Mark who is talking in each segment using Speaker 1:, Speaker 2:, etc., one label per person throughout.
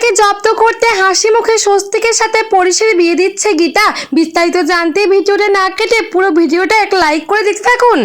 Speaker 1: গীতাকে জব্দ করতে হাসি মুখে স্বস্তিকের সাথে পরিসের বিয়ে দিচ্ছে গীতা। বিস্তারিত জানতে ভিডিওটা না কেটে পুরো ভিডিওটা এক লাইক করে দেখতে থাকুন।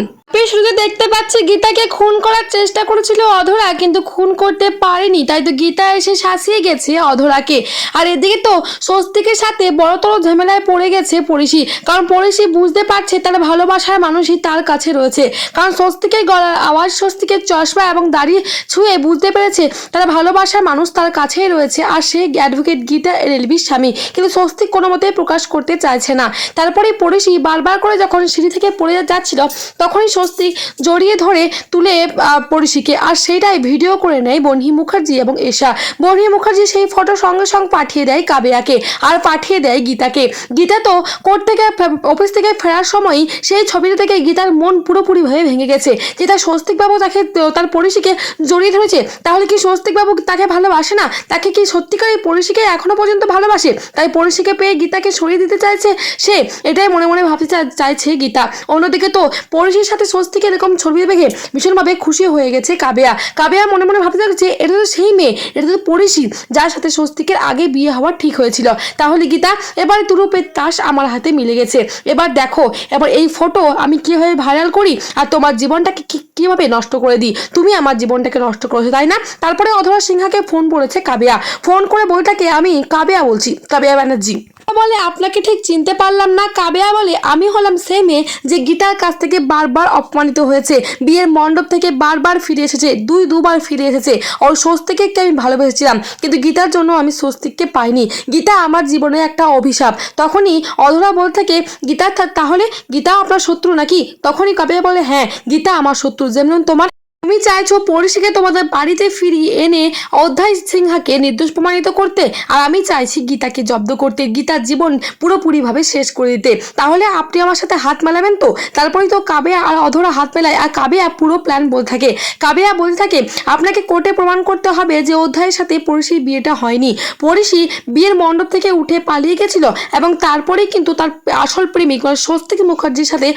Speaker 1: শুরুতে দেখতে পাচ্ছি গীতাকে খুন করার চেষ্টা করেছিল অধরা, কিন্তু খুন করতে পারেনি। তাই তো গীতা এসে শাসিয়ে গেছে অধরাকে। আর এদিকে তো স্বস্তিকের সাথে বড়তর ঝামেলায় পড়ে গেছে পরিশি কারণ পরিশি বুঝতে পারছে তার ভালোবাসার মানুষই তার কাছে রয়েছে। কারণ স্বস্তিকের গলার আওয়াজ, স্বস্তিকের চশমা এবং দাড়ি ছুঁয়ে বুঝতে পেরেছে তার ভালোবাসার মানুষ তার কাছেই রয়েছে। আর সে অ্যাডভোকেট গীতা রেলভির স্বামী। কিন্তু স্বস্তিক কোনো মতেই প্রকাশ করতে চাইছে না। তারপরে পড়েছি বারবার করে যখন সিঁড়ি থেকে পড়ে যাচ্ছিল, তখনই স্বস্তিক জড়িয়ে ধরে তুলে আহ, পড়শিকে আর সেইটাই ভিডিও করে নেয় বনহি মুখার্জি এবং এশা। বনহি মুখার্জি সেই ফটো সঙ্গে সঙ্গে পাঠিয়ে দেয় কাবেয়াকে আর পাঠিয়ে দেয় গীতাকে। গীতা তো কোর্ট থেকে অফিস থেকে ফেরার সময়ই সেই ছবিটা থেকে গীতার মন পুরোপুরিভাবে ভেঙে গেছে। যে তার স্বস্তিকবাবু তাকে তার পড়শিকে জড়িয়ে ধরেছে তাহলে কি স্বস্তিকবাবু তাকে ভালোবাসে না? তাকে কি সত্যিকার এই পড়শিকে এখনও পর্যন্ত ভালোবাসে? তাই পড়শিকে পেয়ে গীতাকে সরিয়ে দিতে চাইছে সে এটাই মনে মনে ভাবতে চাইছে গীতা। অন্যদিকে তো পড়শির সাথে স্বস্তিকে এরকম ছবি দেখে ভীষণভাবে খুশি হয়ে গেছে কাবেয়া। কাবেয়া মনে মনে ভাবতে থাকছে, এটা তো সেই মেয়ে, এটা তো পড়েছি যার সাথে স্বস্তিকের আগে বিয়ে হওয়া ঠিক হয়েছিল। তাহলে গীতা, এবার তুরুপের তাস আমার হাতে মিলে গেছে। এবার দেখো, এবার এই ফটো আমি কীভাবে ভাইরাল করি আর তোমার জীবনটাকে কি কীভাবে নষ্ট করে দিই? তুমি আমার জীবনটাকে নষ্ট করেছ, তাই না? তারপরে অধরা সিংহাকে ফোন করেছে কাবেয়া। ফোন করে বইটাকে আমি কাবেয়া বলছি, কাবেয়া ব্যানার্জি। বলে, আপনাকে ঠিক চিনতে পারলাম না। কাবেয়া বলে, আমি হলাম সে মেয়ে যে গীতার কাছ থেকে বারবার অপমানিত হয়েছে। বিয়ের মণ্ডপ থেকে বারবার ফিরে এসেছে, দুই দুবার ফিরে এসেছে। ওর স্বস্তিককে আমি ভালোবেসেছিলাম, কিন্তু গীতার জন্য আমি স্বস্তিককে পাইনি। গীতা আমার জীবনে একটা অভিশাপ। তখনই অধরা বল থেকে, গীতা তাহলে গীতা আপনার শত্রু নাকি? তখনই কাবেয়া বলে হ্যাঁ গীতা আমার শত্রু যেমন তোমার তুমি চাইছো পরিষেকে তোমাদের বাড়িতে ফিরিয়ে এনে অধ্যায় সিংহাকে নির্দোষ প্রমাণিত করতে। আর আমি চাইছি গীতাকে জব্দ করতে, গীতার জীবন পুরোপুরিভাবে শেষ করে দিতে। তাহলে আপনি আমার সাথে হাত মেলাবেন তো? তারপরেই তো কাবেয়া আর অধরা হাত মেলায়, আর কাবেয়া পুরো প্ল্যান বলে থাকে। কাবেয়া বলে থাকে, আপনাকে কোর্টে প্রমাণ করতে হবে যে অধ্যায়ের সাথে পরিষির বিয়েটা হয়নি। পরিষি বিয়ের মণ্ডপ থেকে উঠে পালিয়ে গেছিল এবং তারপরেই কিন্তু তার আসল প্রেমিক মানে স্বস্তিক মুখার্জির সাথে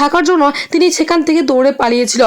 Speaker 1: থাকার জন্য তিনি সেখান থেকে দৌড়ে পালিয়েছিল।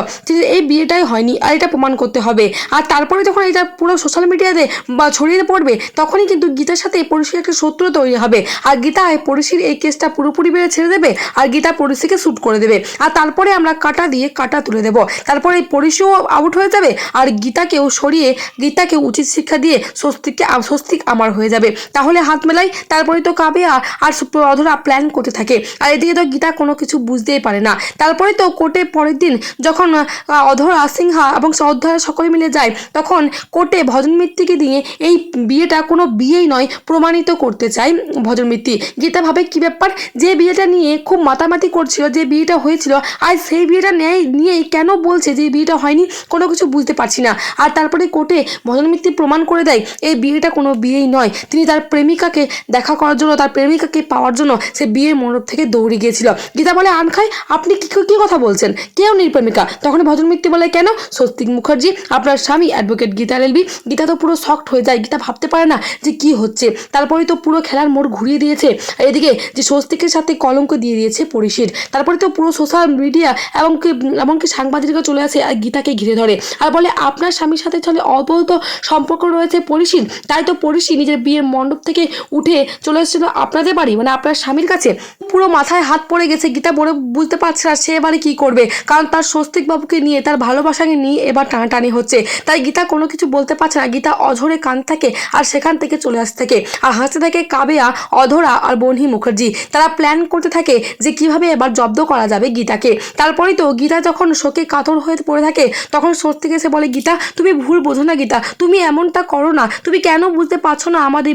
Speaker 1: এই এই বিয়েটাই হয়নি, আর এটা প্রমাণ করতে হবে। আর তারপরে যখন এটা পুরো সোশ্যাল মিডিয়াতে বা ছড়িয়ে পড়বে, তখনই কিন্তু গীতার সাথে পরিষের একটা শত্রু তৈরি হবে। আর গীতা পরিষির এই কেসটা পুরোপুরি বেড়ে ছেড়ে দেবে, আর গীতা পরিষিকে শ্যুট করে দেবে। আর তারপরে আমরা কাটা দিয়ে কাটা তুলে দেবো। তারপরে পরিষিও আউট হয়ে যাবে, আর গীতাকেও সরিয়ে, গীতাকে উচিত শিক্ষা দিয়ে স্বস্তিককে আ- স্বস্তিক আমার হয়ে যাবে। তাহলে হাত মেলাই, তারপরে তো কাবে আর অধরা প্ল্যান করতে থাকে। আর এদিকে তো গীতা কোনো কিছু বুঝতেই পারে না। তারপরে তো কোর্টে পরের দিন যখন অধরা সিংহা এবং অধ্যরা সকলে মিলে যায়, তখন কোর্টে ভজন মিত্তিকে দিয়ে এই বিয়েটা কোনো বিয়েই নয়, প্রমাণিত করতে চায় ভজন মিত্তি গীতা ভাবে, কি ব্যাপার? যে বিয়েটা নিয়ে খুব মাতামাতি করছিল, যে বিয়েটা হয়েছিল আর সেই বিয়েটা নেয়, নিয়েই কেন বলছে যে বিয়েটা হয়নি? কোনো কিছু বুঝতে পারছি না। আর তারপরে কোর্টে ভজন মিত্তি প্রমাণ করে দেয় এই বিয়েটা কোনো বিয়েই নয়। তিনি তার প্রেমিকাকে দেখা করার জন্য, তার প্রেমিকাকে পাওয়ার জন্য সে বিয়ের মণ্ডপ থেকে দৌড়ে গিয়েছিল। গীতা বলে, আনখাই, আপনি কি কি কথা বলছেন? কেউ নেই প্রেমিকা। তখন ভজন মিত্তি বলে কেন? স্বস্তিক মুখার্জি, আপনার স্বামী অ্যাডভোকেট গীতা রেলবি গীতা তো পুরো শক্ট হয়ে যায়, গীতা ভাবতে পারে না যে কি হচ্ছে। তারপরে তো পুরো খেলার মোড় ঘুরিয়ে দিয়েছে। এদিকে যে স্বস্তিকের সাথে কলঙ্ক দিয়ে দিয়েছে পরিশির। তারপরে তো পুরো সোশ্যাল মিডিয়া এমনকি এমনকি সাংবাদিকরা চলে আসে আর গীতাকে ঘিরে ধরে। আর বলে আপনার স্বামীর সাথে চলে অবৈধ সম্পর্ক রয়েছে পরিশির। তাই তো পরিশি নিজের বিয়ের মণ্ডপ থেকে উঠে চলে এসেছিল আপনাদের বাড়ি মানে আপনার স্বামীর কাছে। পুরো মাথায় হাত পড়ে গেছে, গীতা বলে বুঝতে পারছে না সে এবারে কী করবে। কারণ তার স্বস্তিক বাবুকে নিয়ে তার ভালোবাসাকে নিয়ে এবার টানাটানি হচ্ছে। তাই গীতা কোনো কিছু বলতে পারছে না। গীতা অঝরে কান থাকে আর সেখান থেকে চলে আসতে থাকে। আর হাসতে থাকে কাবেয়া, অধরা আর বনহি মুখার্জি। তারা প্ল্যান করতে থাকে যে কীভাবে এবার জব্দ করা যাবে গীতাকে। তারপরেই তো গীতা যখন শোকে কাতর হয়ে পড়ে থাকে, তখন স্বস্তিক এসে বলে, গীতা, তুমি ভুল বোঝো না গীতা। তুমি এমনটা করো না। তুমি কেন বুঝতে পারছ না আমাদের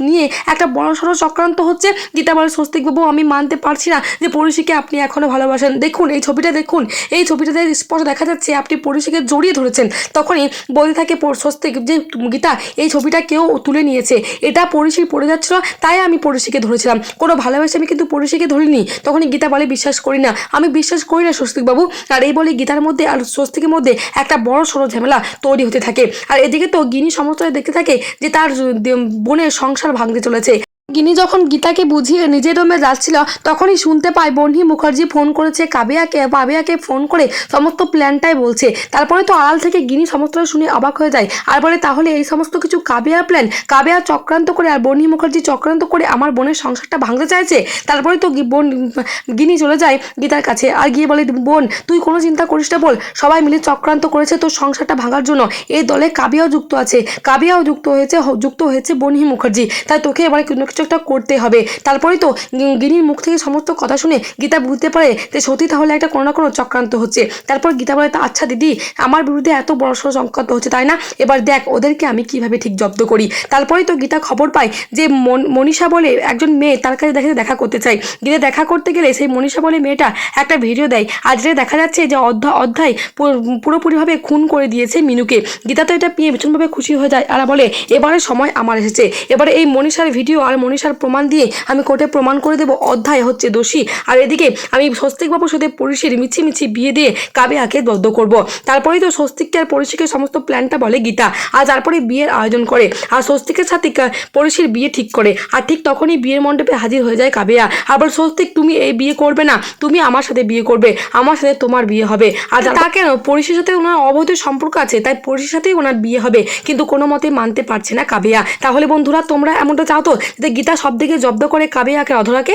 Speaker 1: নিয়ে? একটা বড় সড়ো চক্রান্ত হচ্ছে। গীতা বলে, স্বস্তিক বাবু, আমি মানতে পারছি না যে পরিষিকে আপনি এখনও ভালোবাসেন। দেখুন, এই ছবিটা দেখুন। এই ছবিটাতে স্পষ্ট দেখা যাচ্ছে আপনি পরিষিকে জড়িয়ে ধরেছেন। তখনই বলতে থাকে স্বস্তিক যে গীতা, এই ছবিটা কেউ তুলে নিয়েছে। এটা পরিষি পড়ে যাচ্ছিল, তাই আমি পরিষিকে ধরেছিলাম। কোনো ভালোবাসে আমি কিন্তু পরিষিকে ধরিনি। তখনই গীতা বলে, বিশ্বাস করি না। আমি বিশ্বাস করি না স্বস্তিকবাবু আর এই বলে গীতার মধ্যে আর স্বস্তিকের মধ্যে একটা বড় সড়ো ঝামেলা তৈরি হতে থাকে। আর এদিকে তো গিনি সমস্ত দেখতে থাকে যে তার বোনের সংসার ভাঙতে চলেছে। গিনি যখন গীতাকে বুঝিয়ে নিজের রুমে যাচ্ছিল, তখনই শুনতে পায় বন্ধি মুখার্জি ফোন করেছে, কাবিয়াকে কাবিয়াকে ফোন করে সমস্ত প্ল্যানটাই বলছে। তারপরে তো আড়াল থেকে গিনি সমস্তটা শুনে অবাক হয়ে যায়। আর বলে, তাহলে এই সমস্ত কিছু কাবিয়ার প্ল্যান কাবিয়া চক্রান্ত করে আর বন্ধি মুখার্জি চক্রান্ত করে আমার বোনের সংসারটা ভাঙতে চাইছে? তারপরে তো বোন গিনি চলে যায় গীতার কাছে আর গিয়ে বলে, বোন, তুই কোনো চিন্তা করিস না বল। সবাই মিলে চক্রান্ত করেছে তোর সংসারটা ভাঙার জন্য। এই দলে কাবিয়াও যুক্ত আছে। কাবিয়াও যুক্ত হয়েছে যুক্ত হয়েছে বনহি মুখার্জি। তাই তোকে এবারে কিছু একটা করতে হবে। তারপরে তো গিনির মুখ থেকে সমস্ত কথা শুনে গীতা বুঝতে পারে যে সত্যি তাহলে একটা কোনো না কোনো চক্রান্ত হচ্ছে। তারপর গীতা বলে, তা আচ্ছা দিদি, আমার বিরুদ্ধে এত বড় সড়ো চক্রান্ত হচ্ছে, তাই না? এবার দেখ, ওদেরকে আমি কীভাবে ঠিক জব্দ করি? তারপরেই তো গীতা খবর পায় যে মন- মনীষা বলে একজন মেয়ে তার কাছে দেখে দেখা করতে চাই গীতা দেখা করতে গেলে সেই মনীষা বলে মেয়েটা একটা ভিডিও দেয়। আর যেটা দেখা যাচ্ছে যে অধ্যায় অধ্যায় পুরো- পুরোপুরিভাবে খুন করে দিয়েছে মিনুকে। গীতা তো এটা পেয়ে ভীষণভাবে খুশি হয়ে যায়। আর বলে, এবারে সময় আমার এসেছে। এবারে এই মনীষার ভিডিও আর মনীষার প্রমাণ দিয়ে আমি কোর্টে প্রমাণ করে দেবো। অধ্যায় হচ্ছে দোষী। আর এদিকে আমি স্বস্তিকবাবুর সাথে পরিষের মিছি মিছি বিয়ে দিয়ে কাবিয়াকে দগ্ধ করব। তারপরেই তো স্বস্তিককে আর পরিষেকে সমস্ত প্ল্যানটা বলে গীতা। আর তারপরে বিয়ের আয়োজন করে। আর স্বস্তিকের সাথে কা- বিয়ে ঠিক করে। আর ঠিক তখনই বিয়ের মণ্ডপে হাজির হয়ে যায় কাবিয়া আবার স্বস্তিক তুমি এই বিয়ে করবে না। তুমি আমার সাথে বিয়ে করবে। আমার সাথে তোমার বিয়ে হবে। আর তা কেন? পরিষের সাথে ওনার অবৈধ সম্পর্ক আছে। তাই পরিষের সাথেই ওনার বিয়ে হবে। কিন্তু কোনো মতে মানতে পারছে না কাবেয়া তাহলে বন্ধুরা তোমরা এমনটা চাও তো? যে গীতা সব দিকে জব্দ করে কাবে কাবিয়াকে অধরাকে?